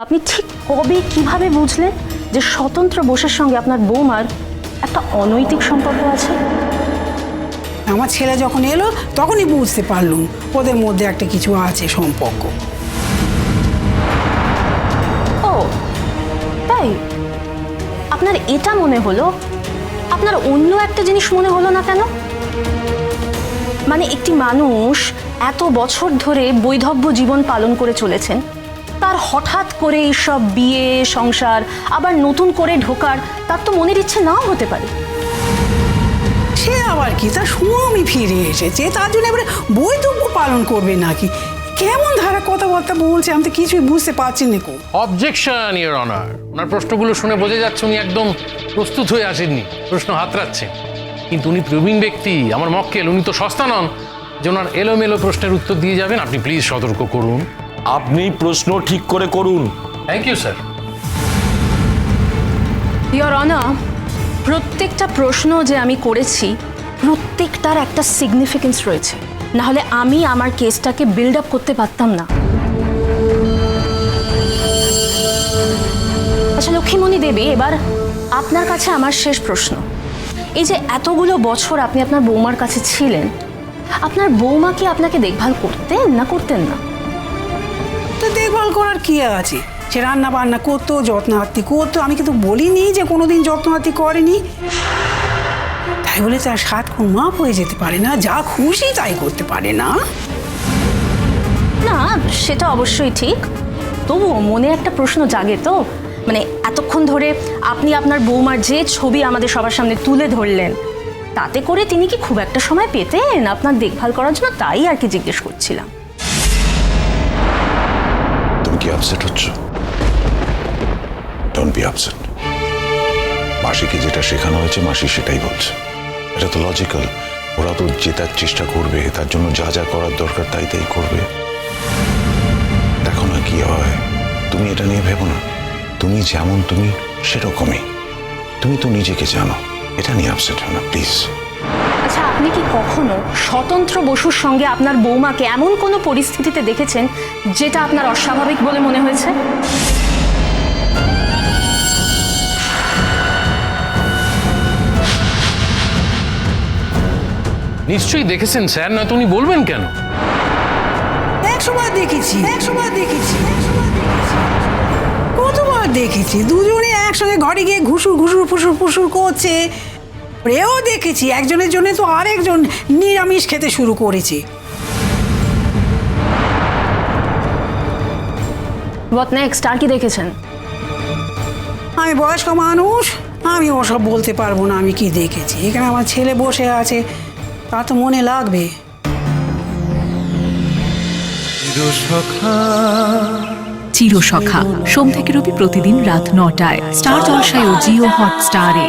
আপনি ঠিক কবে কীভাবে বুঝলেন যে স্বতন্ত্র বোসের সঙ্গে আপনার বৌমার একটা অনৈতিক সম্পর্ক আছে? আমার ছেলে যখন এলো তখনই বুঝতে পারলুম ওদের মধ্যে একটা কিছু আছে সম্পর্ক। ও তাই? আপনার এটা মনে হলো? আপনার অন্য একটা জিনিস মনে হলো না কেন? মানে একটি মানুষ এত বছর ধরে বৈধব্য জীবন পালন করে চলেছেন। তার হঠাৎ করে এইসব বিয়ে সংসার আবার নতুন করে ঢোকার তার তো মনের ইচ্ছে নাও হতে পারে। সে আবার কি? তার স্বামী ফিরে এসেছে। তার জন্য এবারে বৈধব্য পালন করবে নাকি? কেমন ধারা কথাবার্তা বলছে? আমি তো কিছুই বুঝতে পারছি না কো। অবজেকশন ইওর অনার ওনার প্রশ্নগুলো শুনে বোঝা যাচ্ছে উনি একদম প্রস্তুত হয়ে আসেননি। প্রশ্ন হাতড়াচ্ছেন কিন্তু উনি প্রবীণ ব্যক্তি আমার মক্কেল উনি তো সস্তা নন। যে ওনার এলোমেলো প্রশ্নের উত্তর দিয়ে যাবেন আপনি প্লিজ সতর্ক করুন। আপনি প্রশ্ন ঠিক করে করুন। থ্যাংক ইউ স্যার ইয়র অনা প্রত্যেকটা প্রশ্ন যে আমি করেছি প্রত্যেকটার একটা সিগনিফিকেন্স রয়েছে। না হলে আমি আমার কেসটাকে বিল্ড আপ করতে পারতাম না। আচ্ছা লক্ষ্মীমণি দেবী এবার আপনার কাছে আমার শেষ প্রশ্ন। এই যে এতগুলো বছর আপনি আপনার বৌমার কাছে ছিলেন আপনার বৌমা কি আপনাকে দেখভাল করতেন না করতেন না? দেখভাল করার কি আছে? সে রান্না বান্না করতো যত্নার্থী করতো। আমি কিন্তু বলিনি যে কোনোদিন যত্নার্থী করেনি। তাই বলে তার সাত খুন মাপ হয়ে যেতে পারে না, যা খুশি তাই করতে পারে না। না সেটা অবশ্যই ঠিক। তবুও মনে একটা প্রশ্ন জাগে তো। মানে এতক্ষণ ধরে আপনি আপনার বৌমার যে ছবি আমাদের সবার সামনে তুলে ধরলেন, তাতে করে তিনি কি খুব একটা সময় পেতেন আপনার দেখভাল করার জন্য? তাই আর কি জিজ্ঞেস করছিলাম। কি আপসেট হচ্ছ? ডোন্ট বি আপসেট মাসিকে যেটা শেখানো হয়েছে, মাসি সেটাই বলছে। এটা তো লজিক্যাল ওরা তো জেতার চেষ্টা করবে, তার জন্য যা যা করার দরকার তাই তাই করবে। দেখো না কি হয়। তুমি এটা নিয়ে ভেবো না। তুমি যেমন তুমি, সেরকমই। তুমি তো নিজেকে জানো। এটা নিয়ে আপসেট হো না প্লিজ আচ্ছা আপনি কি কখনো স্বতন্ত্র বসুর সঙ্গে আপনার বৌমাকে এমন কোনো পরিস্থিতিতে দেখেছেন যেটা আপনার অস্বাভাবিক বলে মনে হয়েছে? নিশ্চয়ই দেখেছেন স্যার। নয়তো উনি বলবেন কেন? একশোবার দেখেছি একশোবার দেখেছি। কতবার দেখেছি? দুজনে একসঙ্গে ঘরে গিয়ে ঘুষুর ঘুষুর ফুসুর ফুসুর করছে। এও দেখেছি একজনের জন্য তো আরেকজন নিরামিষ খেতে শুরু করেছে। হোয়াট নেক্সট আর কি দেখেছেন? আমি বয়স্ক মানুষ আমি ওসব বলতে পারব না আমি কি দেখেছি। এখানে আমার ছেলে বসে আছে তা তো মনে লাগবে। চিরসখা। সোম থেকে রবি প্রতিদিন রাত নটায়। স্টার জলসায় ও জিও হটস্টারে।